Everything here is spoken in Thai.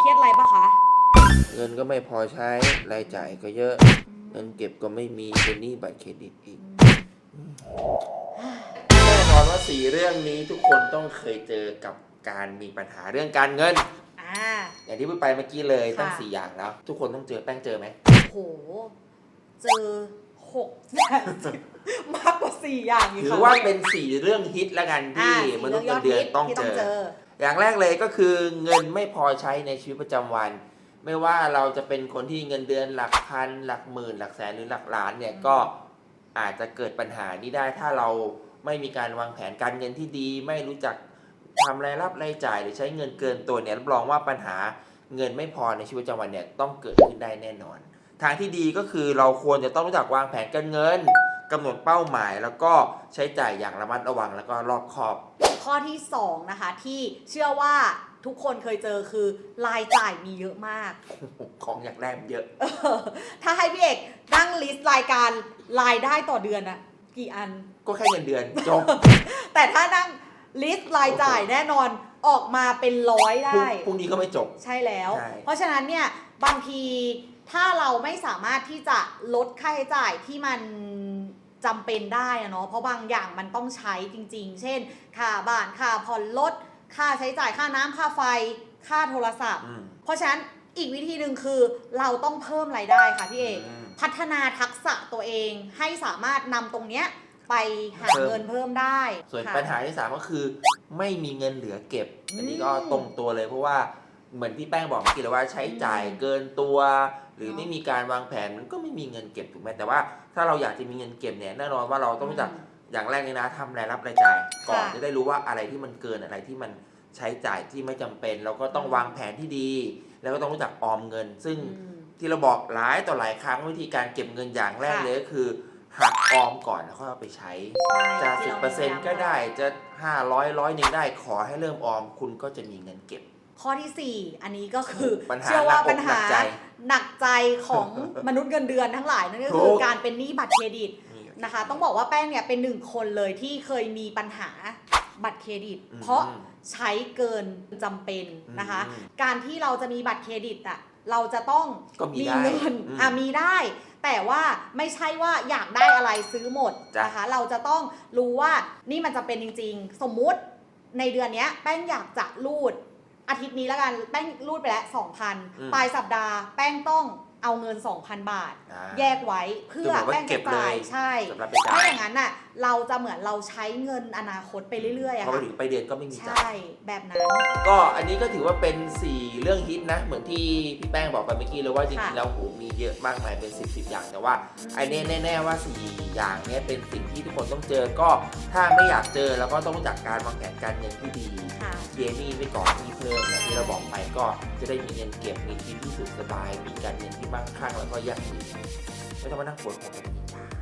เครียดอะไรปะคะ เงินก็ไม่พอใช้ รายจ่ายก็เยอะ เงินเก็บก็ไม่มีเป็นหนี้บัตรเครดิตอีก แน่นอนว่าสี่เรื่องนี้ทุกคนต้องเคยเจอกับการมีปัญหาเรื่องการเงิน อ่า อย่างที่พูดไปเมื่อกี้เลยค่ะตั้งสี่อย่างแล้ว ทุกคนต้องเจอแป้งเจอไหม โห เจอหกแบบมากกว่าสี่อย่างอีกถือค่ะว่าเป็นสี่เรื่องฮิตแล้วกันอ่าที่สี่มนุษย์รื่เงินเดือนฮิต้องที่เจอเจ ออย่างแรกเลยก็คือเงินไม่พอใช้ในชีวิตประจำวัน ไม่ว่าเราจะเป็นคนที่เงินเดือนหลักพัน หลักหมื่น หลักแสนหรือหลักล้านเนี่ยอืมก็อาจจะเกิดปัญหานี้ได้ถ้าเราไม่มีการวางแผนการเงินที่ดี ไม่รู้จักทำรายรับรายจ่ายหรือใช้เงินเกินตัวเนี่ยรับรองว่าปัญหาเงินไม่พอในชีวิตประจำวันเนี่ยต้องเกิดขึ้นได้แน่นอน ทางที่ดีก็คือเราควรจะต้องรู้จักวางแผนการเงินกำหนดเป้าหมาย แล้วก็ใช้จ่ายอย่างระมัดระวังแล้วก็รอบคอบ ข้อที่สองนะคะที่เชื่อว่าทุกคนเคยเจอคือรายจ่ายมีเยอะมาก ของอย่างแรกมันเยอะ ถ้าให้พี่เอกตั้งลิสต์รายการรายได้ต่อเดือนอะกี่อัน ก็แค่เงินเดือนจบ แต่ถ้านั่งลิสต์รายจ่ายแน่นอนออกมาเป็นร้อยพรุ่งได้ พรุ่งนี้ก็ไม่จบ ใช่แล้วใช่เพราะฉะนั้นเนี่ยบางทีถ้าเราไม่สามารถที่จะลดค่าใช้จ่ายที่มัน จำเป็นได้อะเนาะเพราะบางอย่างมันต้องใช้จริง ๆ เช่น ค่าบ้านค่าผ่อนรถค่าใช้จ่ายค่าน้ำค่าไฟ ค่าโทรศัพท์อืมเพราะฉะนั้นอีกวิธีหนึ่งคือเราต้องเพิ่มรายได้ค่ะพี่เอกอืมพัฒนาทักษะตัวเองให้สามารถนำตรงเนี้ยไปหาเพิ่มเงินเพิ่มได้ ส่วนค่ะปัญหาที่สามก็คือ ไม่มีเงินเหลือเก็บ อันนี้ก็อืมตรงตัวเลยเพราะว่า เหมือนที่แป้งบอกเมื่อกี้เลยว่าใช้จ่ายอืมเกินตัว หรือเนอะไม่มีการวางแผนมันก็ไม่มีเงินเก็บถูกไหมแต่ว่าถ้าเราอยากจะมีเงินเก็บเนี่ยแน่นอนว่าเราต้องรู้จักอืมอย่างแรกเลยนะทำรายรับรายจ่ายก่อนค่ะ จะได้รู้ว่าอะไรที่มันเกินอะไรที่มันใช้จ่ายที่ไม่จำเป็น เราก็ต้องอืมวางแผนที่ดี แล้วก็ต้องรู้จักออมเงิน ซึ่ง อืม ที่เราบอกหลายต่อหลายครั้งวิธีการเก็บเงินอย่างแรกค่ะ เลยก็คือหักออมก่อนแล้วค่อยเอาไปใช้ จะที่สิบราเปอร์เซ็นต์ก็ได้จะห้าร้อยร้อยหนึ่งได้ขอให้เริ่มออมคุณก็จะมีเงินเก็บ ข้อที่ 4 อันนี้ก็คือปัญหาเชื่อว่าหนักอกปัญหาหนักใจหนักใจของมนุษย์เงินเดือนทั้งหลายนั่นก็ถูคือกการเป็นหนี้บัตรเครดิตนี่นะคะ ต้องบอกว่าแป้งเนี่ยเป็นหนึ่งคนเลยที่เคยมีปัญหาบัตรเครดิต อืมเพราะใช้เกินจำเป็นนะคะ อืมการที่เราจะมีบัตรเครดิตอะเราจะต้องก็มีมีได้เงินอืมอะมีได้ แต่ว่าไม่ใช่ว่าอยากได้อะไรซื้อหมดจ้ะ นะคะ เราจะต้องรู้ว่านี่มันจะเป็นจริง ๆ สมมุติในเดือนเนี้ยแป้งอยากจะรูด อาทิตย์นี้แล้วกันแป้งรูดไปแล้ว2,000ปลายสัปดาห์แป้งต้อง เอาเงิน 2,000 บาท อ่าแยกไว้เพื่อคือเหมือนว่าแป้งเก็จะบเลย จ่ายใช่สำหรับไปจ่าไม่ยอย่างนั้นน่ะเราจะเหมือนเราใช้เงินอนาคตไปเรื่อยๆอะพอไปค่ะถึงไปเดือนก็ไม่มีใชจ่าย่แบบนั้น ก็อันนี้ก็ถือว่าเป็น 4 เรื่องฮิตนะ เหมือนที่พี่แป้งบอกไปเมื่อกี้เลยว่าจริงค่ะๆแล้วโหมีเยอะมากมายเป็น 10บสอย่างแต่ว่าไอ้เนี้แน่ๆว่า 4 อย่างเนี้ยเป็นสิ่งที่ทุกคนต้องเจอก็ถ้าไม่อยากเจอแล้วก็ต้องรู้จักการวางแผนการเงินที่ดีค่ะ เคลียร์หนี้ไว้ก่อนหนี้เพิ่มอย่างที่เราบอกไปก็จะได้มีเงินเก็บมีชีวิตที่สุขสบาย มีการเงินที่มั่มั่งคั่งแล้วก็ยั่งยืนไม่ต้องมานั่งปวดหัวแบบนี้